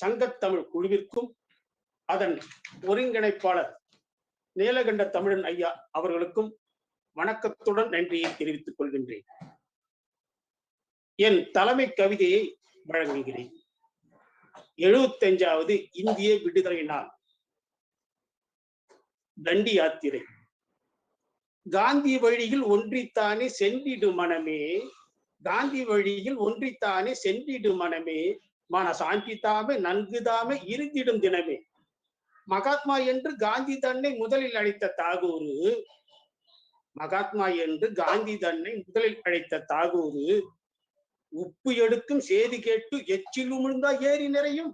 சங்கத்தமிழ் குழுவிற்கும் அதன் ஒருங்கிணைப்பாளர் நீலகண்ட தமிழன் ஐயா அவர்களுக்கும் வணக்கத்துடன் நன்றியை தெரிவித்துக் கொள்கின்றேன். என் தலைமை கவிதையை வழங்குகிறேன். எழுபத்தஞ்சாவது இந்திய விடுதலை நாள். தண்டி யாத்திரை. காந்தி வழியில் ஒன்றித்தானே சென்றிடு மனமே. காந்தி வழியில் ஒன்றித்தானே சென்றிடு மனமே. மன சாந்தி தாமே நன்குதாமே இருந்திடும் தினமே. மகாத்மா என்று காந்தி தன்னை முதலில் அழைத்த தாகூரு மகாத்மா என்று காந்தி தன்னை முதலில் அழைத்த தாகூரு உப்பு எடுக்கும் சேதி கேட்டு எச்சில் உமிழ்ந்தா ஏரி நிறையும்.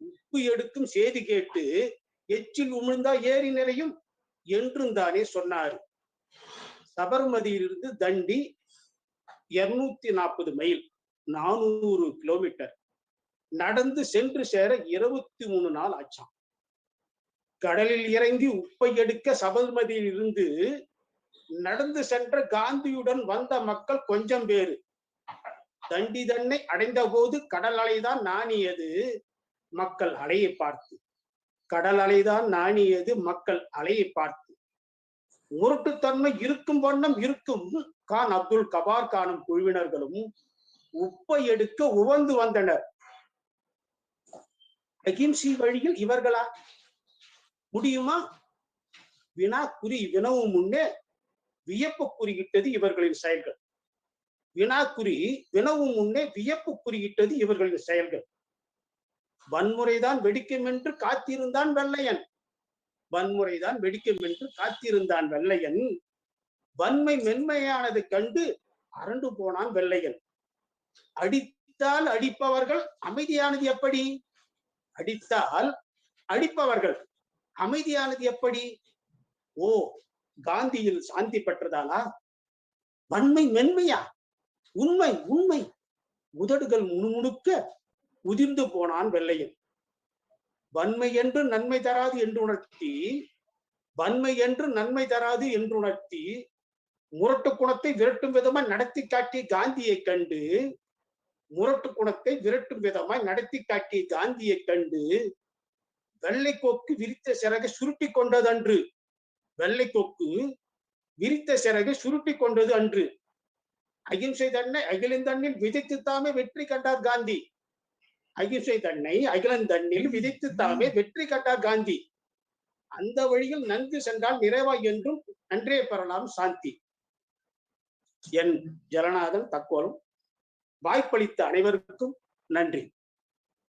உப்பு எடுக்கும் சேதி கேட்டு எச்சில் உமிழ்ந்தா ஏரி நிறையும் என்றும் தானே சொன்னார். சபர்மதியிலிருந்து தண்டி இருநூத்தி நாற்பது மைல். நானூறு கிலோமீட்டர். நடந்து சென்று சேர இருபத்தி மூணு நாள் ஆச்சாம். கடலில் இறங்கி உப்பை எடுக்க சபர்மதியில் இருந்து நடந்து சென்ற காந்தியுடன் வந்த மக்கள் கொஞ்சம் பேரு. தண்டி தன்னை அடைந்த போது கடல் அலைதான் நாணியது மக்கள் அலையை பார்த்து. கடல் அலைதான் நாணியது மக்கள் அலையை பார்த்து. முரட்டுத்தன்மை இருக்கும் வண்ணம் இருக்கும். கான் அப்துல் கபார் கானும் குழுவினர்களும் உப்பை எடுக்க உவந்து வந்தனர். அகிம்சி வழியில் இவர்களா? முடியுமா? வினா குறி வினவும் முன்னே வியப்பு குறியிட்டது இவர்களின் செயல்கள். வினா குறி வினவும் முன்னே வியப்பு குறியிட்டது இவர்களின் செயல்கள். வன்முறைதான் வெடிக்கும் என்று காத்திருந்தான் வெள்ளையன். வன்முறைதான் வெடிக்கும் என்று காத்திருந்தான் வெள்ளையன். வன்மை மென்மையானது கண்டு அரண்டு போனான் வெள்ளையன். அடித்தால் அடிப்பவர்கள் அமைதியானது எப்படி? அடித்தால் அடிப்பவர்கள். அமைதியானது எப்படி? ஓ காந்தியில் சாந்தி பெற்றதாலா வன்மை மென்மையா? உண்மை உண்மை. உதடுகள் முணுமுணுக்க உதிர்ந்து போனான் வெள்ளையன். வன்மை என்று நன்மை தராது என்று உணர்த்தி வன்மை என்று நன்மை தராது என்று உணர்த்தி முரட்டு குணத்தை விரட்டும் விதமா நடத்தி காட்டிய காந்தியை கண்டு முரட்டு குணத்தை விரட்டும் விதமாய் நடத்தி காட்டிய காந்தியை கண்டு வெள்ளை விரித்த சிறகை சுருட்டி கொண்டது அன்று. வெள்ளை விரித்த சிறகை சுருட்டி கொண்டது அன்று. அகிம்சை தன்னை அகிலின் தண்ணில் விதைத்து தாமே வெற்றி கண்டார் காந்தி. அகிம்சை தன்னை அகிலன் தண்ணில் விதைத்து தாமே வெற்றி கண்டார் காந்தி. அந்த வழியில் நன்கு சென்றால் நிறைவா என்றும் நன்றே பெறலாம் சாந்தி. என் ஜலநாதன் தக்கோலம். வாய்ப்பளித்த அனைவருக்கும் நன்றி.